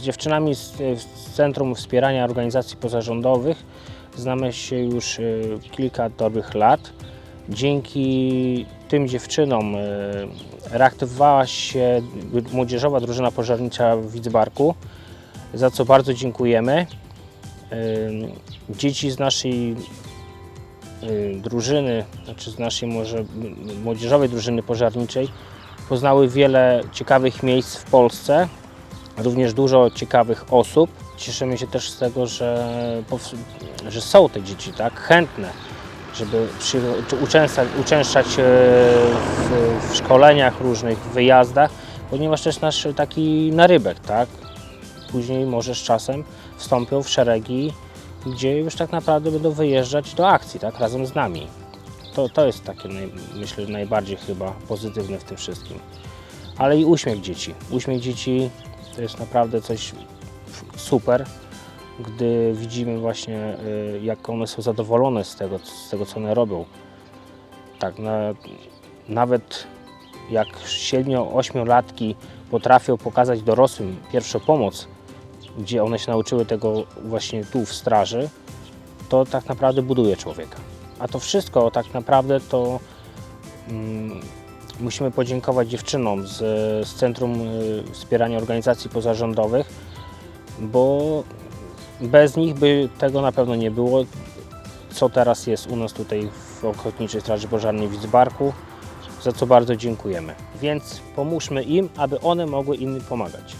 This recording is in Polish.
Z dziewczynami z, z Centrum Wspierania Organizacji Pozarządowych znamy się już e, kilka dobrych lat. Dzięki tym dziewczynom e, reaktywowała się młodzieżowa drużyna pożarnicza w Widzbarku, za co bardzo dziękujemy. E, Dzieci z naszej drużyny, znaczy z naszej może młodzieżowej drużyny pożarniczej poznały wiele ciekawych miejsc w Polsce, również dużo ciekawych osób. Cieszymy się też z tego, że, że są te dzieci tak chętne, żeby przy, uczęszczać, uczęszczać e, w, w szkoleniach różnych, w wyjazdach, ponieważ jest nasz taki narybek, tak? Później może z czasem wstąpią w szeregi, gdzie już tak naprawdę będą wyjeżdżać do akcji, tak? Razem z nami. To, to jest takie, naj, myślę, najbardziej chyba pozytywne w tym wszystkim. Ale i uśmiech dzieci. Uśmiech dzieci to jest naprawdę coś super, gdy widzimy właśnie, y, jak one są zadowolone z tego, z tego co one robią. Tak, na, nawet jak 7-8 latki potrafią pokazać dorosłym pierwszą pomoc, gdzie one się nauczyły tego właśnie tu w straży, to tak naprawdę buduje człowieka. A to wszystko tak naprawdę to mm, musimy podziękować dziewczynom z, z Centrum y, Wspierania Organizacji Pozarządowych, bo bez nich by tego na pewno nie było, co teraz jest u nas tutaj w Ochotniczej Straży Pożarnej w Widzbarku, za co bardzo dziękujemy. Więc pomóżmy im, aby one mogły innym pomagać.